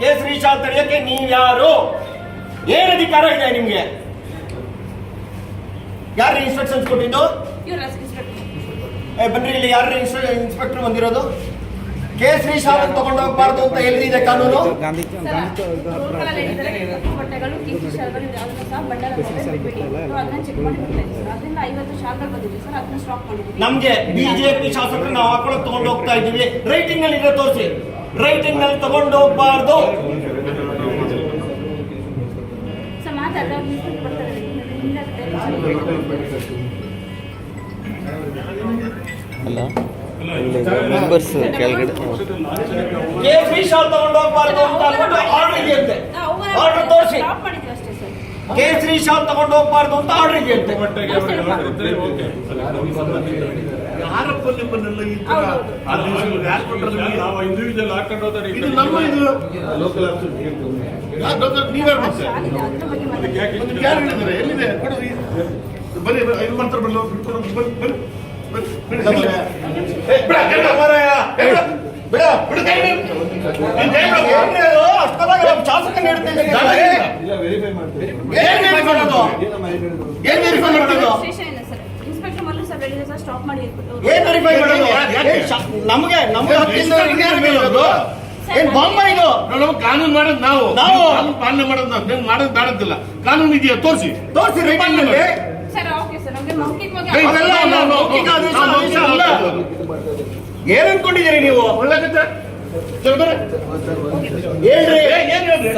ಕೇಸರಿ ಶಾಲ್ ತಡೆಯಕ್ಕೆ ನೀವ್ಯಾರು ಏನ್ ಅಧಿಕಾರ ಇದೆ ನಿಮ್ಗೆ? ಯಾರು ಇನ್ಸ್ಪೆಕ್ಷನ್ಸ್ ಕೊಟ್ಟಿದ್ದು? ಬನ್ರಿ ಇಲ್ಲಿ ಯಾರು ಇನ್ಸ್ಪೆಕ್ಟರ್ ಬಂದಿರೋದು? ಕೇಸರಿ ಶಾಲ್ ತಗೊಂಡು ಹೋಗ್ಬಾರ್ದು ಅಂತ ಎಲ್ಲಿದೆ ಕಾನೂನು? ನಮ್ಗೆ ಬಿಜೆಪಿ ಶಾಸಕರು ನಾವು ಹಾಕೊಳಕ್ ತಗೊಂಡು ಹೋಗ್ತಾ ಇದೀವಿ ರೈಟಿಂಗ್ ಅಲ್ಲಿ ತೋರಿಸಿ. ರೈಟಿಂಗ್ನಲ್ಲಿ ತಗೊಂಡು ಹೋಗ್ಬಾರ್ದು. ಅಲ್ಲ ಮೆಂಬರ್ಸ್ ಕೆಳಗಡೆ ಕೇಸರಿ ಶಾಲ್ ತಗೊಂಡು ಹೋಗ್ಬಾರ್ದು ಅಂತ ಅಂದ್ಬಿಟ್ಟು ಆರ್ಡರ್ ಇದೆಯಂತೆ ಆರ್ಡರ್ ತೋರಿಸಿ ಸ್ಟಾಪ್ ಮಾಡಿದ್ವಿ ಅಷ್ಟೇ ಸರ್ ಕೇಸರಿ ಶಾಲ್ ತಗೊಂಡು ಹೋಗ್ಬಾರ್ದು ಅಂತ ಆರ್ಡರ್ ಓಕೆ. ಯಾರಪ್ಪ ನಿಮ್ಮನ್ನೆಲ್ಲ ಈ ತರ ಆ ಯಾರು ಕೊಟ್ಟರು? ನಾವು? ಇಂಡಿವಿಜುವಲ್ ಹಾಕೊಂಡು ಹೋದ್ರೆ ಇದು ನಮ್ಮ ಇದು. ಲೋಕಲ್ ನೀವ್ಯಾರು ಯಾರು ಹೇಳಿದ್ದಾರೆ? ಎಲ್ಲಿದೆ? ಕೊಡ್ರಿ ಬನ್ನಿ ಬನ್ನಿ, ಇದು ಮಾಡ್ತಾರೆ ಬನ್ನಿ ಬಿಟ್ಕೊಡು, ಬನ್ನಿ ಬನ್ನಿ ಬನ್ನಿ, ಬನ್ನಿ. ಶಾಸಕ ನೀಡ್ತಿದ್ದೀವಿ. ಏನ್ verify? ಏನ್ ಮಾಡೋದು? ಸರ್ ಇನ್ಸ್ಪೆಕ್ಟರ್ ಮೊದಲು ಸರ್ ಹೇಳಿದ್ರೆ ಸರ್ ಸ್ಟಾಪ್ ಮಾಡಿ ಏನ್ ವೆರಿಫೈ ಮಾಡೋದು? ಏನ್ ಶಾ- ನಮ್ಗೆ ನಮ್ಗೆ ಹತ್ತಿಂದ ಇನ್ಯಾರಿಗೆ ಇರೋದು? ಏನ್ ಬಾಂಬ ಇದು ನಾವು ಕಾನೂನು ಮಾಡೋದು ನಾವು ನಾವು. ಕಾನೂನು ಪಾಲನೆ ಮಾಡೋದು ನಾವು ನೀವು ಮಾಡೋದು ಬೇಡದಿಲ್ಲ ಕಾನೂನು ಇದೆಯಾ ತೋರಿಸಿ ತೋರಿಸಿ ರಿಮಾಂಡ್ ಸರ್ ಓಕೆ ಸರ್ ನಮಗೆ ಮೌಖಿಕವಾಗಿ ಏ, ಇವೆಲ್ಲ ನಾವು- ನಾವು- ಮೌಖಿಕ ಆದೇಶ ನಾವು ಆದೇಶ ಅಲ್ಲ. ಏನ್ ಅನ್ಕೊಂಡಿದ್ದೀರಿ ನೀವು ಒಳ್ಳೆ ಏನ್ ಹೇಳ್ರಿ?